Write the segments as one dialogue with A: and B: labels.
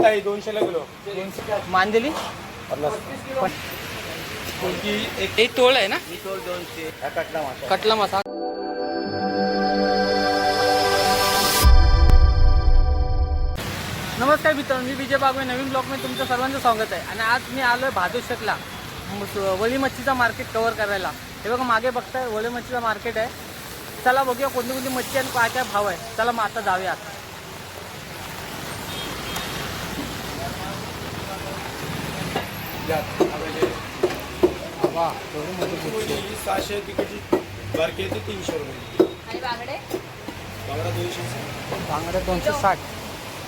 A: आहे.
B: दोनशेला किलो
C: मांदेली
B: एक
C: हे तोळ आहे ना?
B: हा कटला मासा.
C: कटला मसा. नमस्कार मित्रांनो मी विजय बागवे. नवीन ब्लॉगमध्ये तुमचं सर्वांचं स्वागत आहे. आणि आज मी आलो आहे भादुशकला वली मच्छीचा मार्केट कवर करायला. हे बघा मागे बघताय वली मच्छीचा मार्केट आहे. चला बघूया कोणती कोणती मच्छी आणि काय काय भाव आहे. चला मग आता जाऊया
B: सहाशे तिकडची बारकी आहे ती तीनशे रुपये.
A: आणि बांगडे?
B: बांगडा दोनशे
C: बांगड्या दोनशे साठ.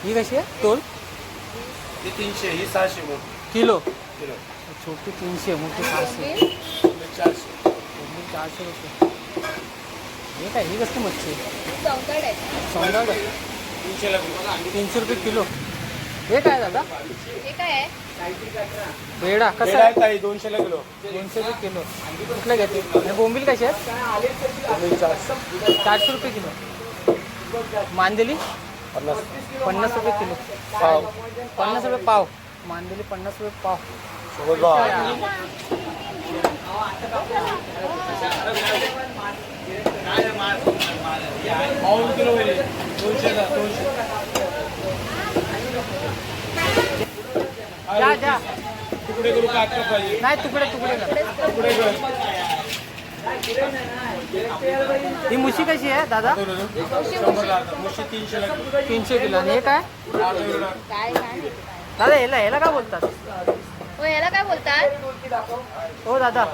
C: ही कशी आहे? टोल
B: ती तीनशे ही सहाशे
C: किलो?
B: किलो.
C: छोटी तीनशे मोठी सहाशे.
B: चारशे.
C: चारशे रुपये. हे काय ही कसली मच्छी आहे?
A: सौंदर्य आहे.
C: सौंदर्य
B: तीनशेला किलो
C: तीनशे रुपये किलो. हे काय दादा?
A: हे काय आहे?
C: बेडा कसं? आहे
B: आहे ताई दोनशेला किलो.
C: दोनशे रुपये किलो. कुठलं घेते? आणि बोंबील कशी आहेत
B: आणि चारशे
C: चारशे रुपये किलो. मांदेली
B: पन्नास
C: पन्नास रुपये किलो.
B: पाव.
C: पन्नास रुपये पाव. मांदेली पन्नास रुपये पाव.
B: सोबत भाव पाऊन किलो होईल दोनशेला दोनशे
C: जा जा.
B: तुकडे करू का पाहिजे?
C: नाही तुकडे तुकडे कर.
B: तुकडे कर.
C: ही मुशी कशी आहे दादा?
B: शंभर लागतात मुशी तीनशेला किलो
C: तीनशे किलो. आणि हे काय?
B: अर्धा किलो
A: काय काय नाही.
C: दादा याला याला काय बोलतात?
A: हो याला काय बोलतात?
C: हो दादा.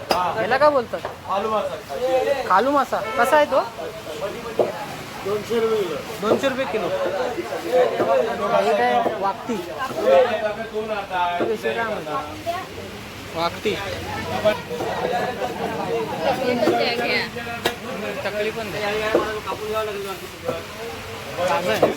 C: याला काय बोलतात?
B: आलू मासा.
C: कालू मासा. कसा आहे तो?
B: दोनशे रुपये किलो.
C: दोनशे रुपये किलो. हे काय वागती काय वागती चकली पण ताजं आहे.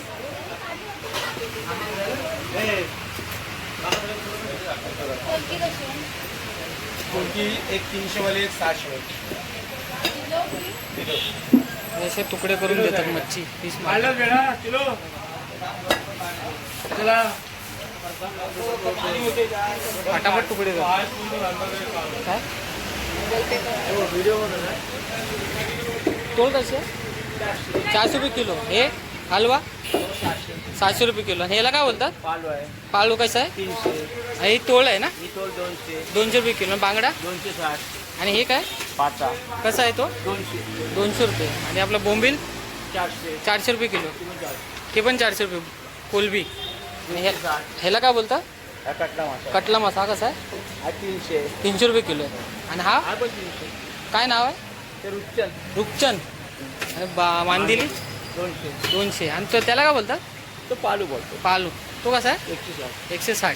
A: कोणती
B: एक तीनशे वाली एक सहाशे वाली किलो.
C: असे तुकडे करून देतात मच्छी पीस
B: काढलं बेडा किलो। चला।
C: फटाफट तुकडे कर।
B: आज पूर्ण अंदाजे
C: काय तोल कशी आहे चारशे रुपये किलो। हे हलवा? सातशे रुपये किलो. आणि ह्याला काय बोलतात?
B: पालू आहे.
C: पालू कसं आहे?
B: तीनशे.
C: हे तोल आहे ना?
B: ही तोल दोनशे.
C: दोनशे रुपये किलो. आणि बांगडा?
B: दोनशे साठ.
C: आणि हे काय?
B: पाचा
C: कसं आहे तो?
B: दोनशे.
C: दोनशे रुपये. आणि आपलं बोंबील?
B: चारशे.
C: चारशे रुपये किलो.
B: किलो चारशे.
C: ते पण चारशे रुपये. कोलबी. आणि हे ह्याला काय बोलतात?
B: हा कटला मासा.
C: कटला मसा. कसा आहे?
B: हा तीनशे.
C: तीनशे रुपये किलो आहे. आणि हा?
B: हा पण तीनशे.
C: काय नाव आहे?
B: ते
C: रुपचंद. आणि बा मांदिली.
B: दोनशे.
C: दोनशे. आणि तो त्याला काय बोलतात?
B: तो पालू बोलतो.
C: पालू. तो कसा आहे?
B: एकशे साठ.
C: एकशे साठ.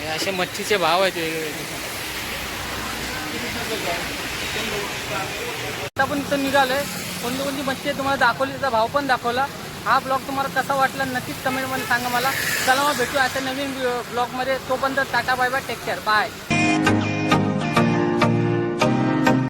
C: हे असे मच्छीचे भाव आहेत वेगवेगळे आता पण इथं निघालोय. कोणती कोणती मच्छी आहे तुम्हाला दाखवली? त्याचा भाव पण दाखवला. हा ब्लॉग तुम्हाला कसा वाटला नक्कीच कमेंटमध्ये सांगा मला. चला मग भेटू आता नवीन ब्लॉगमध्ये. तोपर्यंत tata bye bye take care bye